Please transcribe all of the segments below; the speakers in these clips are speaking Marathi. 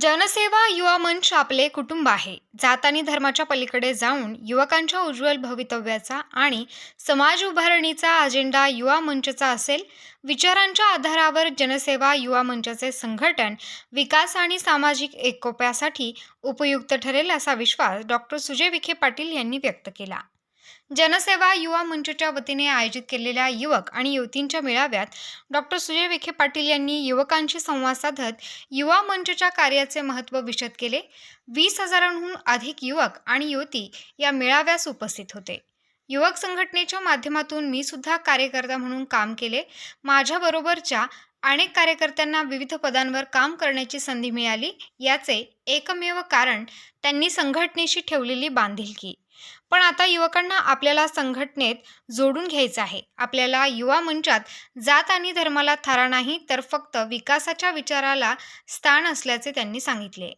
जनसेवा युवा मंच आपले कुटुंब आहे. जात आणि धर्माच्या पलीकडे जाऊन युवकांच्या उज्ज्वल भवितव्याचा आणि समाज उभारणीचा अजेंडा युवा मंचचा असेल विचारांच्या आधारावर जनसेवा युवा मंचाचे संघटन विकास आणि सामाजिक एकोप्यासाठी उपयुक्त ठरेल असा विश्वास डॉक्टर सुजय विखे पाटील यांनी व्यक्त केला. जनसेवा युवा मंचच्या वतीने आयोजित केलेल्या युवक आणि युवतींच्या मेळाव्यात डॉक्टर सुजय विखे पाटील यांनी युवकांशी संवाद साधत युवा मंचच्या कार्याचे महत्त्व विशद केले. वीस हजारांहून अधिक युवक आणि युवती या मेळाव्यास उपस्थित होते. युवक संघटनेच्या माध्यमातून मी सुद्धा कार्यकर्ता म्हणून काम केले. माझ्याबरोबरच्या अनेक कार्यकर्त्यांना विविध पदांवर काम करण्याची संधी मिळाली. याचे एकमेव कारण त्यांनी संघटनेशी ठेवलेली बांधिलकी. पण आता युवकांना आपल्याला संघटनेत जोडून घ्यायचं आहे. आपल्याला युवा मंचात जात आणि धर्माला थारा नाही तर फक्त विकासाच्या विचाराला स्थान असल्याचे त्यांनी सांगितले.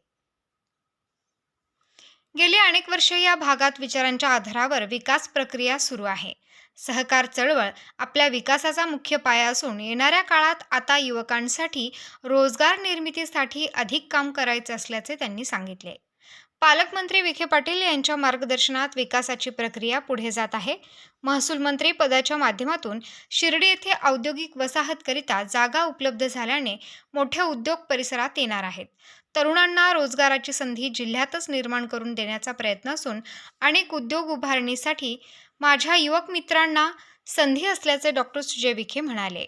गेली अनेक वर्षे या भागात विचारांच्या आधारावर विकास प्रक्रिया सुरू आहे. सहकार चळवळ आपल्या विकासाचा मुख्य पाया असून येणाऱ्या काळात आता युवकांसाठी रोजगार निर्मितीसाठी अधिक काम करायचे असल्याचे त्यांनी सांगितले. पालकमंत्री विखे पाटील यांच्या मार्गदर्शनात विकासाची प्रक्रिया पुढे जात आहे. महसूल मंत्री पदाच्या माध्यमातून शिर्डी येथे औद्योगिक वसाहतकरिता जागा उपलब्ध झाल्याने मोठे उद्योग परिसरात येणार आहेत. तरुणांना रोजगाराची संधी जिल्ह्यातच निर्माण करून देण्याचा प्रयत्न असून अनेक उद्योग उभारणीसाठी माझ्या युवक मित्रांना संधी असल्याचे डॉक्टर सुजय विखे म्हणाले.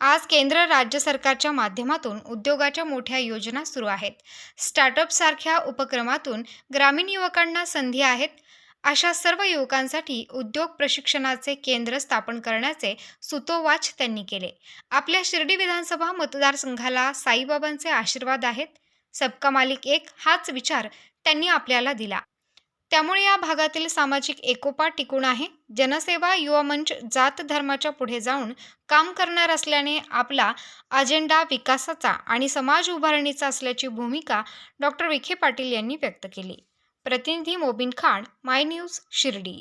आज केंद्र राज्य सरकारच्या माध्यमातून उद्योगाच्या मोठ्या योजना सुरू आहेत. स्टार्टअपसारख्या उपक्रमातून ग्रामीण युवकांना संधी आहेत. अशा सर्व युवकांसाठी उद्योग प्रशिक्षणाचे केंद्र स्थापन करण्याचे सुतोवाच त्यांनी केले. आपल्या शिर्डी विधानसभा मतदारसंघाला साईबाबांचे आशीर्वाद आहेत. सबका मालिक एक हाच विचार त्यांनी आपल्याला दिला. त्यामुळे या भागातील सामाजिक एकोपा टिकून आहे. जनसेवा युवा मंच जात धर्माच्या पुढे जाऊन काम करणार असल्याने आपला अजेंडा विकासाचा आणि समाज उभारणीचा असल्याची भूमिका डॉक्टर विखे पाटील यांनी व्यक्त केली. प्रतिनिधी मोबिन खान माय न्यूज शिर्डी.